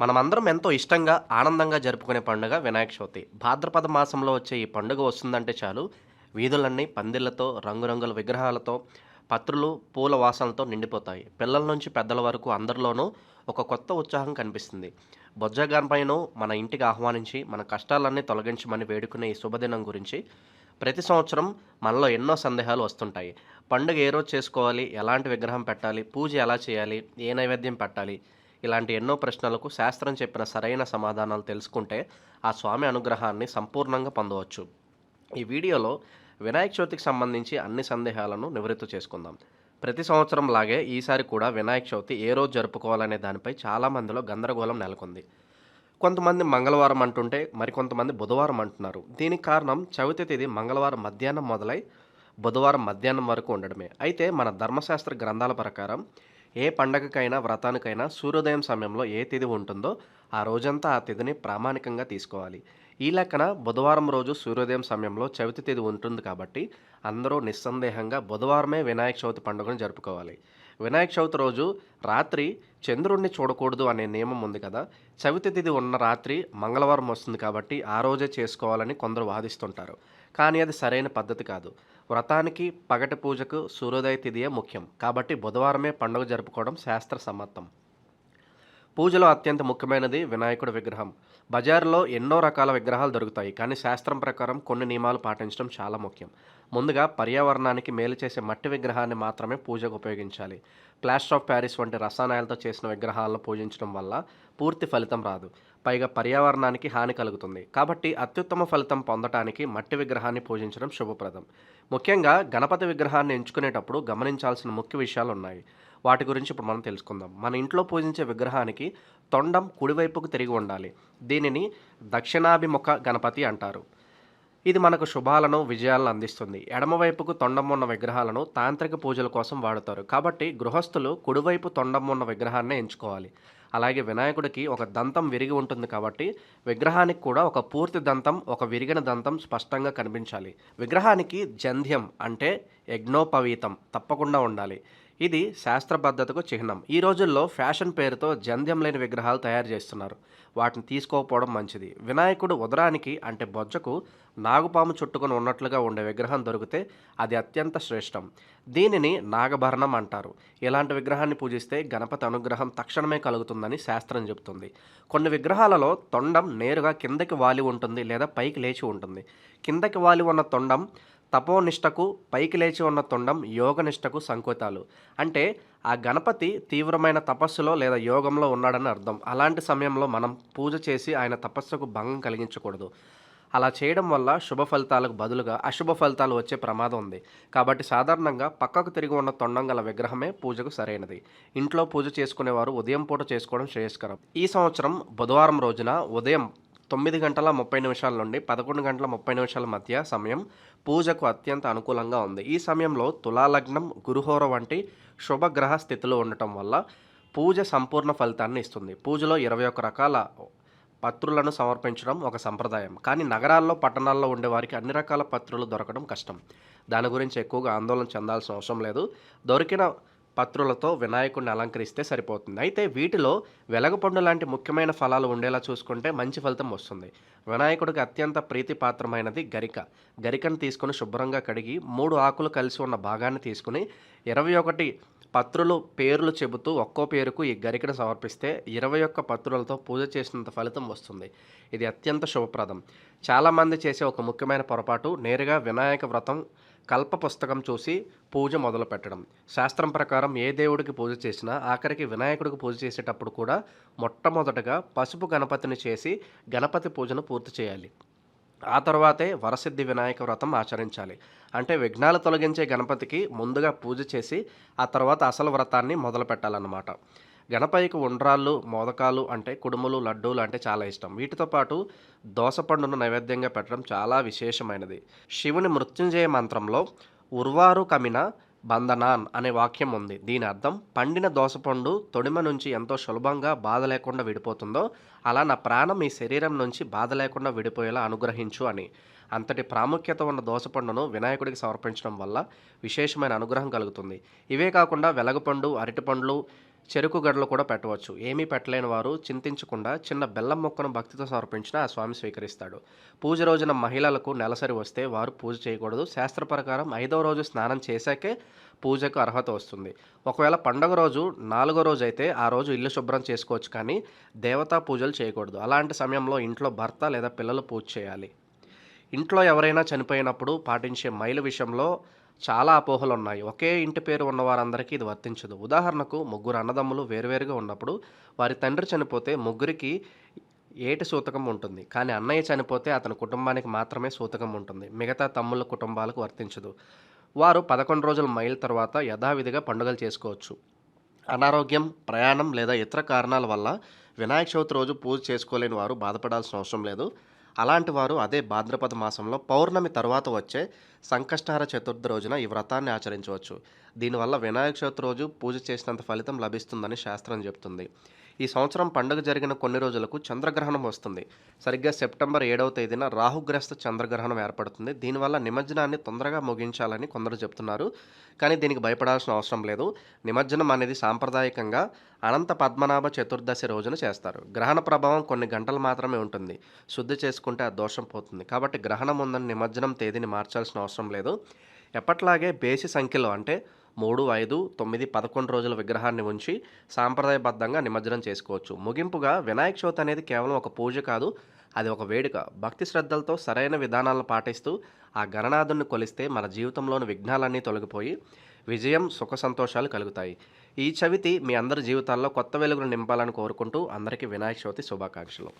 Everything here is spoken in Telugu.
మనమందరం ఎంతో ఇష్టంగా ఆనందంగా జరుపుకునే పండుగ వినాయక చవితి. భాద్రపద మాసంలో వచ్చే ఈ పండుగ వస్తుందంటే చాలు. వీధులన్నీ పందిళ్ళతో రంగురంగుల విగ్రహాలతో పత్రులు పూల వాసనలతో నిండిపోతాయి. పిల్లల నుంచి పెద్దల వరకు అందరిలోనూ ఒక కొత్త ఉత్సాహం కనిపిస్తుంది. బొజ్జగాన్పైన మన ఇంటికి ఆహ్వానించి మన కష్టాలన్నీ తొలగించమని వేడుకునే ఈ శుభదినం గురించి ప్రతి సంవత్సరం మనలో ఎన్నో సందేహాలు వస్తుంటాయి. పండుగ ఏ రోజు చేసుకోవాలి? ఎలాంటి విగ్రహం పెట్టాలి? పూజ ఎలా చేయాలి? ఏ నైవేద్యం పెట్టాలి? ఇలాంటి ఎన్నో ప్రశ్నలకు శాస్త్రం చెప్పిన సరైన సమాధానాలు తెలుసుకుంటే ఆ స్వామి అనుగ్రహాన్ని సంపూర్ణంగా పొందవచ్చు. ఈ వీడియోలో వినాయక చవితికి సంబంధించి అన్ని సందేహాలను నివృత్తి చేసుకుందాం. ప్రతి సంవత్సరం లాగే ఈసారి కూడా వినాయక చవితి ఏ రోజు జరుపుకోవాలనే దానిపై చాలా మందిలో గందరగోళం నెలకొంది. కొంతమంది మంగళవారం అంటుంటే మరికొంతమంది బుధవారం అంటున్నారు. దీనికి కారణం చవితి తేదీ మంగళవారం మధ్యాహ్నం మొదలై బుధవారం మధ్యాహ్నం వరకు ఉండడమే. అయితే మన ధర్మశాస్త్ర గ్రంథాల ప్రకారం ఏ పండగకైనా వ్రతానికైనా సూర్యోదయం సమయంలో ఏ తిథి ఉంటుందో ఆ రోజంతా ఆ తిథిని ప్రామాణికంగా తీసుకోవాలి. ఈ లెక్కన బుధవారం రోజు సూర్యోదయం సమయంలో చవితి తిథి ఉంటుంది కాబట్టి అందరూ నిస్సందేహంగా బుధవారమే వినాయక చవితి పండుగను జరుపుకోవాలి. వినాయక చవితి రోజు రాత్రి చంద్రుణ్ణి చూడకూడదు అనే నియమం ఉంది కదా. చవితి తిథి ఉన్న రాత్రి మంగళవారం వస్తుంది కాబట్టి ఆ రోజే చేసుకోవాలని కొందరు వాదిస్తుంటారు. కానీ అది సరైన పద్ధతి కాదు. వ్రతానికి పగటి పూజకు సూర్యోదయ తిథియే ముఖ్యం. కాబట్టి బుధవారమే పండుగ జరుపుకోవడం శాస్త్ర సమ్మతం. పూజలో అత్యంత ముఖ్యమైనది వినాయకుడి విగ్రహం. బజారులో ఎన్నో రకాల విగ్రహాలు దొరుకుతాయి. కానీ శాస్త్రం ప్రకారం కొన్ని నియమాలు పాటించడం చాలా ముఖ్యం. ముందుగా పర్యావరణానికి మేలు చేసే మట్టి విగ్రహాన్ని మాత్రమే పూజకు ఉపయోగించాలి. ప్లాస్టర్ ఆఫ్ ప్యారిస్ వంటి రసాయనాలతో చేసిన విగ్రహాలను పూజించడం వల్ల పూర్తి ఫలితం రాదు. పైగా పర్యావరణానికి హాని కలుగుతుంది. కాబట్టి అత్యుత్తమ ఫలితం పొందటానికి మట్టి విగ్రహాన్ని పూజించడం శుభప్రదం. ముఖ్యంగా గణపతి విగ్రహాన్ని ఎంచుకునేటప్పుడు గమనించాల్సిన ముఖ్య విషయాలు ఉన్నాయి. వాటి గురించి ఇప్పుడు మనం తెలుసుకుందాం. మన ఇంట్లో పూజించే విగ్రహానికి తొండం కుడివైపుకు తిరిగి ఉండాలి. దీనిని దక్షిణాభిముఖ గణపతి అంటారు. ఇది మనకు శుభాలను విజయాలను అందిస్తుంది. ఎడమవైపుకు తొండం ఉన్న విగ్రహాలను తాంత్రిక పూజల కోసం వాడుతారు. కాబట్టి గృహస్థులు కుడివైపు తొండం ఉన్న ఎంచుకోవాలి. అలాగే వినాయకుడికి ఒక దంతం విరిగి ఉంటుంది కాబట్టి విగ్రహానికి కూడా ఒక పూర్తి దంతం ఒక విరిగిన దంతం స్పష్టంగా కనిపించాలి. విగ్రహానికి జంధ్యం అంటే యజ్ఞోపవీతం తప్పకుండా ఉండాలి. ఇది శాస్త్రబద్ధతకు చిహ్నం. ఈ రోజుల్లో ఫ్యాషన్ పేరుతో జంధ్యం లేని విగ్రహాలు తయారు చేస్తున్నారు. వాటిని తీసుకోకపోవడం మంచిది. వినాయకుడు ఉదరానికి అంటే బొజ్జకు నాగుపాము చుట్టుకొని ఉన్నట్లుగా ఉండే విగ్రహం దొరికితే అది అత్యంత శ్రేష్టం. దీనిని నాగభరణం అంటారు. ఇలాంటి విగ్రహాన్ని పూజిస్తే గణపతి అనుగ్రహం తక్షణమే కలుగుతుందని శాస్త్రం చెబుతుంది. కొన్ని విగ్రహాలలో తొండం నేరుగా కిందకి వాలి ఉంటుంది లేదా పైకి లేచి ఉంటుంది. కిందకి వాలి ఉన్న తొండం తపోనిష్టకు పైకి లేచి ఉన్న తొండం యోగనిష్టకు సంకేతాలు. అంటే ఆ గణపతి తీవ్రమైన తపస్సులో లేదా యోగంలో ఉన్నాడని అర్థం. అలాంటి సమయంలో మనం పూజ చేసి ఆయన తపస్సుకు భంగం కలిగించకూడదు. అలా చేయడం వల్ల శుభ ఫలితాలకు బదులుగా అశుభ ఫలితాలు వచ్చే ప్రమాదం ఉంది. కాబట్టి సాధారణంగా పక్కకు తిరిగి ఉన్న తొండం గల విగ్రహమే పూజకు సరైనది. ఇంట్లో పూజ చేసుకునేవారు ఉదయం పూట చేసుకోవడం శ్రేయస్కరం. ఈ సంవత్సరం బుధవారం రోజున ఉదయం తొమ్మిది గంటల ముప్పై నిమిషాల నుండి పదకొండు గంటల ముప్పై నిమిషాల మధ్య సమయం పూజకు అత్యంత అనుకూలంగా ఉంది. ఈ సమయంలో తులాలగ్నం గురుహోర వంటి శుభగ్రహ స్థితిలో ఉండటం వల్ల పూజ సంపూర్ణ ఫలితాన్ని ఇస్తుంది. పూజలో ఇరవై ఒక్క రకాల పత్రులను సమర్పించడం ఒక సంప్రదాయం. కానీ నగరాల్లో పట్టణాల్లో ఉండే వారికి అన్ని రకాల పత్రులు దొరకడం కష్టం. దాని గురించి ఎక్కువగా ఆందోళన చెందాల్సిన అవసరం లేదు. దొరికిన పత్రులతో వినాయకుడిని అలంకరిస్తే సరిపోతుంది. అయితే వీటిలో వెలగపండు లాంటి ముఖ్యమైన ఫలాలు ఉండేలా చూసుకుంటే మంచి ఫలితం వస్తుంది. వినాయకుడికి అత్యంత ప్రీతిపాత్రమైనది గరిక. గరికను తీసుకుని శుభ్రంగా కడిగి మూడు ఆకులు కలిసి ఉన్న భాగాన్ని తీసుకుని ఇరవై ఒకటి పత్రులు పేర్లు చెబుతూ ఒక్కో పేరుకు ఈ గరికను సమర్పిస్తే ఇరవై ఒక్క పత్రులతో పూజ చేసినంత ఫలితం వస్తుంది. ఇది అత్యంత శుభప్రదం. చాలామంది చేసే ఒక ముఖ్యమైన పొరపాటు నేరుగా వినాయక వ్రతం కల్ప పుస్తకం చూసి పూజ మొదలు పెట్టడం శాస్త్రం ప్రకారం ఏ దేవుడికి పూజ చేసినా ఆఖరికి వినాయకుడికి పూజ చేసేటప్పుడు కూడా మొట్టమొదటగా పసుపు గణపతిని చేసి గణపతి పూజను పూర్తి చేయాలి. ఆ తర్వాతే వరసిద్ధి వినాయక వ్రతం ఆచరించాలి. అంటే విఘ్నాలు తొలగించే గణపతికి ముందుగా పూజ చేసి ఆ తర్వాత అసలు వ్రతాన్ని మొదలు పెట్టాలన్నమాట గణపతికి ఉండ్రాళ్ళు మోదకాలు అంటే కుడుములు లడ్డూలు అంటే చాలా ఇష్టం. వీటితో పాటు దోసపండును నైవేద్యంగా పెట్టడం చాలా విశేషమైనది. శివుని మృత్యుంజయ మంత్రంలో ఉర్వారు కమిన బంధనాన్ అనే వాక్యం ఉంది. దీని అర్థం పండిన దోసపండు తొడిమ నుంచి ఎంతో సులభంగా బాధ లేకుండా విడిపోతుందో అలా నా ప్రాణం ఈ శరీరం నుంచి బాధ లేకుండా విడిపోయేలా అనుగ్రహించు అని. అంతటి ప్రాముఖ్యత ఉన్న దోసపండును వినాయకుడికి సమర్పించడం వల్ల విశేషమైన అనుగ్రహం కలుగుతుంది. ఇవే కాకుండా వెలగపండు అరటిపండ్లు చెరుకు గడలు కూడా పెట్టవచ్చు. ఏమీ పెట్టలేని వారు చింతించకుండా చిన్న బెల్లం మొక్కను భక్తితో సమర్పించిన ఆ స్వామి స్వీకరిస్తాడు. పూజ రోజున మహిళలకు నెలసరి వస్తే వారు పూజ చేయకూడదు. శాస్త్ర ప్రకారం ఐదవ రోజు స్నానం చేశాకే పూజకు అర్హత వస్తుంది. ఒకవేళ పండగ రోజు నాలుగో రోజు అయితే ఆ రోజు ఇల్లు శుభ్రం చేసుకోవచ్చు కానీ దేవతా పూజలు చేయకూడదు. అలాంటి సమయంలో ఇంట్లో భర్త లేదా పిల్లలు పూజ చేయాలి. ఇంట్లో ఎవరైనా చనిపోయినప్పుడు పాటించే మైలు విషయంలో చాలా అపోహలు ఉన్నాయి ఒకే ఇంటి పేరు ఉన్న వారందరికీ ఇది వర్తించదు. ఉదాహరణకు ముగ్గురు అన్నదమ్ములు వేరువేరుగా ఉన్నప్పుడు వారి తండ్రి చనిపోతే ముగ్గురికి ఏటి సూతకం ఉంటుంది. కానీ అన్నయ్య చనిపోతే అతని కుటుంబానికి మాత్రమే సూతకం ఉంటుంది. మిగతా తమ్ముళ్ళ కుటుంబాలకు వర్తించదు. వారు పదకొండు రోజుల మైల్ తర్వాత యథావిధిగా పండుగలు చేసుకోవచ్చు. అనారోగ్యం ప్రయాణం లేదా ఇతర కారణాల వల్ల వినాయక చవితి రోజు పూజ చేసుకోలేని వారు బాధపడాల్సిన అవసరం లేదు. అలాంటి వారు అదే భాద్రపద మాసంలో పౌర్ణమి తర్వాత వచ్చే సంకష్టహర చతుర్థి రోజున ఈ వ్రతాన్ని ఆచరించవచ్చు. దీనివల్ల వినాయక చవితి రోజు పూజ చేసినంత ఫలితం లభిస్తుందని శాస్త్రం చెప్తుంది. ఈ సంవత్సరం పండుగ జరిగిన కొన్ని రోజులకు చంద్రగ్రహణం వస్తుంది. సరిగ్గా సెప్టెంబర్ ఏడవ తేదీన రాహుగ్రస్త చంద్రగ్రహణం ఏర్పడుతుంది. దీనివల్ల నిమజ్జనాన్ని తొందరగా ముగించాలని కొందరు చెప్తున్నారు. కానీ దీనికి భయపడాల్సిన అవసరం లేదు. నిమజ్జనం అనేది సాంప్రదాయకంగా అనంత పద్మనాభ చతుర్దశి రోజున చేస్తారు. గ్రహణ ప్రభావం కొన్ని గంటలు మాత్రమే ఉంటుంది. శుద్ధి చేసుకుంటే ఆ దోషం పోతుంది. కాబట్టి గ్రహణం ఉందని నిమజ్జనం తేదీని మార్చాల్సిన అవసరం అవసరం లేదు. ఎప్పట్లాగే బేసి సంఖ్యలో అంటే మూడు ఐదు తొమ్మిది పదకొండు రోజుల విగ్రహాన్ని ఉంచి సాంప్రదాయబద్ధంగా నిమజ్జనం చేసుకోవచ్చు. ముగింపుగా వినాయక చవితి అనేది కేవలం ఒక పూజ కాదు అది ఒక వేడుక. భక్తి శ్రద్ధలతో సరైన విధానాలను పాటిస్తూ ఆ గణనాథుని కొలిస్తే మన జీవితంలోని విఘ్నాలన్నీ తొలగిపోయి విజయం సుఖ సంతోషాలు కలుగుతాయి. ఈ చవితి మీ అందరి జీవితాల్లో కొత్త వెలుగును నింపాలని కోరుకుంటూ అందరికీ వినాయక చవితి శుభాకాంక్షలు.